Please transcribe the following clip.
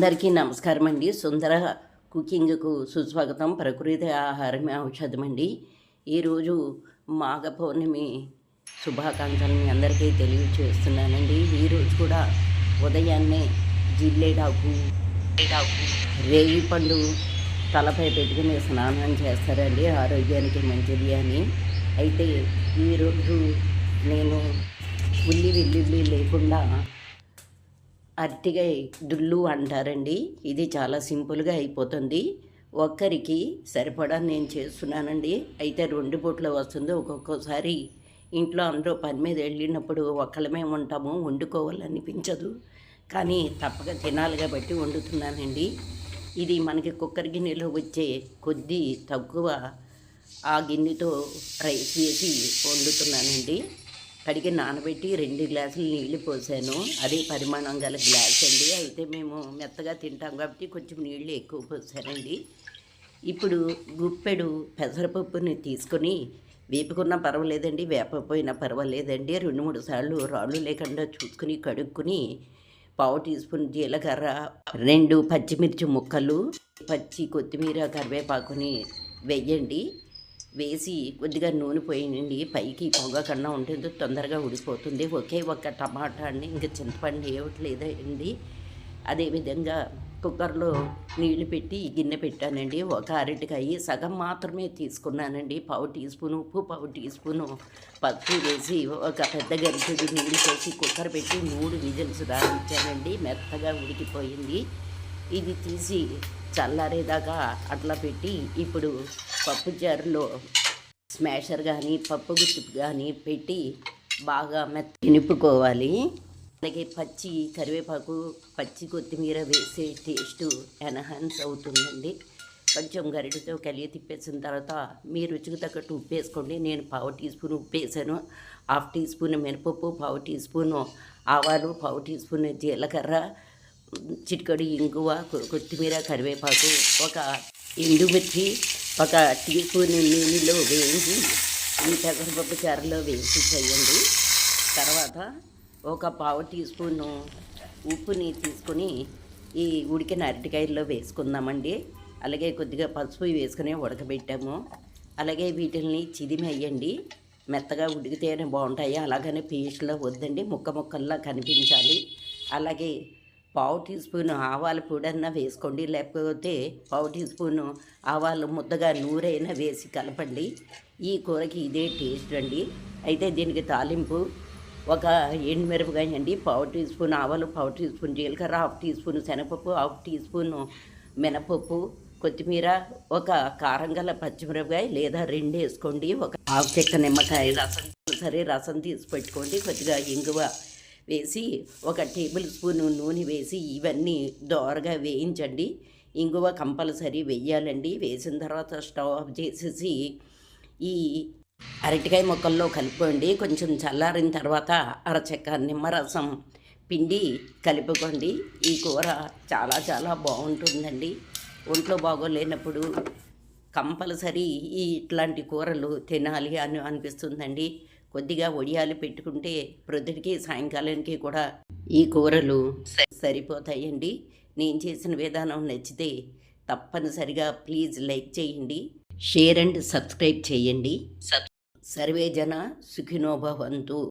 అందరికీ నమస్కారం అండి. సుందర కుకింగ్కు సుస్వాగతం. ప్రకృతి ఆహారమే ఔషధం అండి. ఈరోజు మాఘ పౌర్ణమి శుభాకాంక్షలు మీ అందరికీ తెలియచేస్తున్నానండి. ఈరోజు కూడా ఉదయాన్నే జిల్లేడాకు రేగి పండు తలపై పెట్టుకుని స్నానం చేస్తారండి. ఆరోగ్యానికి మంచిది అని. అయితే ఈరోజు నేను ఉల్లి వెల్లుల్లి లేకుండా అరటిగా దుల్లు అంటారండి. ఇది చాలా సింపుల్గా అయిపోతుంది. ఒక్కరికి సరిపడా నేను చేస్తున్నానండి. అయితే రెండు పూట్ల వస్తుంది. ఒక్కొక్కసారి ఇంట్లో అందరూ పని మీద వెళ్ళినప్పుడు ఒక్కళ్ళమే ఉంటాము. వండుకోవాలనిపించదు. కానీ తప్పక తినాలి కాబట్టి వండుతున్నానండి. ఇది మనకి కుక్కర్ గిన్నెలో వచ్చే కొద్ది తక్కువ ఆ గిన్నెతో రైస్ వేసి వండుతున్నానండి. కడిగి నానబెట్టి రెండు గ్లాసులు నీళ్ళు పోసాను. అదే పరిమాణం గల గ్లాస్ అండి. అయితే మేము మెత్తగా తింటాం కాబట్టి కొంచెం నీళ్ళు ఎక్కువ పోసానండి. ఇప్పుడు గుప్పెడు పెసరపప్పుని తీసుకొని వేపుకున్నా పర్వాలేదండి వేపపోయినా పర్వాలేదండి. రెండు మూడు సార్లు రాళ్ళు లేకుండా చూసుకుని కడుక్కుని పావు టీ స్పూన్ జీలకర్ర రెండు పచ్చిమిర్చి ముక్కలు పచ్చి కొత్తిమీర కరివేపాకుని వెయ్యండి వేసి కొద్దిగా నూనె పోయినండి. పైకి పొగ కన్నా ఉంటుంది తొందరగా ఉడిపోతుంది ఒకే ఒక్క టమాటా అండి. ఇంకా చింతపండు ఏవట్లేదండి అదేవిధంగా కుక్కర్లో నీళ్ళు పెట్టి గిన్నె పెట్టానండి. ఒక అరటికాయ సగం మాత్రమే తీసుకున్నానండి. పావు టీ స్పూన్ ఉప్పు పావు టీ స్పూను పసుపు వేసి ఒక పెద్ద గరిటెడు నీళ్ళు పోసి కుక్కర్ పెట్టి మూడు విజిల్స్ రాయించానండి మెత్తగా ఉడికిపోయింది. ఇది తీసి చల్లారేదాకా అట్లా పెట్టి ఇప్పుడు పప్పు జారులో స్మాషర్ కానీ పప్పు గుత్తు కానీ పెట్టి బాగా మెత్త నింపుకోవాలి. అలాగే పచ్చి కరివేపాకు పచ్చి కొత్తిమీర వేసే టేస్ట్ ఎన్హాన్స్ అవుతుందండి. కొంచెం గరిటతో కలిగి తిప్పేసిన తర్వాత మీ రుచికి తగ్గట్టు ఉప్పు వేసుకోండి. నేను పావు టీ స్పూన్ ఉప్పు వేసాను. హాఫ్ టీ స్పూన్ మినపప్పు పావు టీ స్పూన్ ఆవాలు పావు టీ స్పూన్ జీలకర్ర చిటికడి ఇంగువ కొ- కొత్తిమీర కరివేపాకు ఒక ఎండుమిర్చి ఒక టీ స్పూన్ నూనెలో వేయించి ఈ పెసరపప్పు చారులో వేసి చేయండి. తర్వాత ఒక పావు టీ స్పూను ఉప్పుని తీసుకొని ఈ ఉడికిన అరటికాయల్లో వేసుకుందామండి. అలాగే కొద్దిగా పసుపు వేసుకుని ఉడకబెట్టాము. అలాగే వీటిల్ని చిదిమేయండి. మెత్తగా ఉడికితేనే బాగుంటాయి. అలాగనే పేస్ట్లో వద్దండి. ముక్క ముక్కల్లా కనిపించాలి. అలాగే పావు టీ స్పూన్ ఆవాల పొడన్నా వేసుకోండి లేకపోతే పావు టీ స్పూన్ ఆవాలు ముద్దగా నూరైనా వేసి కలపండి. ఈ కూరకి ఇదే టేస్ట్ అండి. అయితే దీనికి తాలింపు ఒక ఎండుమిరపకాయ అండి పావు టీ స్పూన్ ఆవాలు పావు టీ స్పూన్ జీలకర్ర హాఫ్ టీ స్పూన్ శనగపప్పు హాఫ్ టీ స్పూన్ మినపప్పు కొత్తిమీర ఒక కారం గల పచ్చిమిరపకాయ లేదా రెండు వేసుకోండి. ఒక ఆవు చెక్క నిమ్మకాయ రసం సరే రసం తీసి పెట్టుకోండి. కొద్దిగా ఇంగువ వేసి ఒక టేబుల్ స్పూన్ నూనె వేసి ఇవన్నీ దోరగా వేయించండి. ఇంగువ కంపల్సరీ వేయాలండి. వేసిన తర్వాత స్టవ్ ఆఫ్ చేసేసి ఈ అరటికాయ ముక్కల్లో కలుపుకోండి. కొంచెం చల్లారిన తర్వాత అరచెక్క నిమ్మరసం పిండి కలుపుకోండి. ఈ కూర చాలా చాలా బాగుంటుందండి. ఒంట్లో బాగోలేనప్పుడు కంపల్సరీ ఇట్లాంటి కూరలు తినాలి అని అనిపిస్తుందండి. కొద్దిగా ఒడియాలు పెట్టుకుంటే ప్రొద్దుటికి సాయంకాలానికి కూడా ఈ కూరలు సరిపోతాయండి. నేను చేసిన విధానం నచ్చితే తప్పనిసరిగా ప్లీజ్ లైక్ చేయండి షేర్ అండ్ సబ్స్క్రైబ్ చేయండి. సర్వే జన సుఖినోభవంతు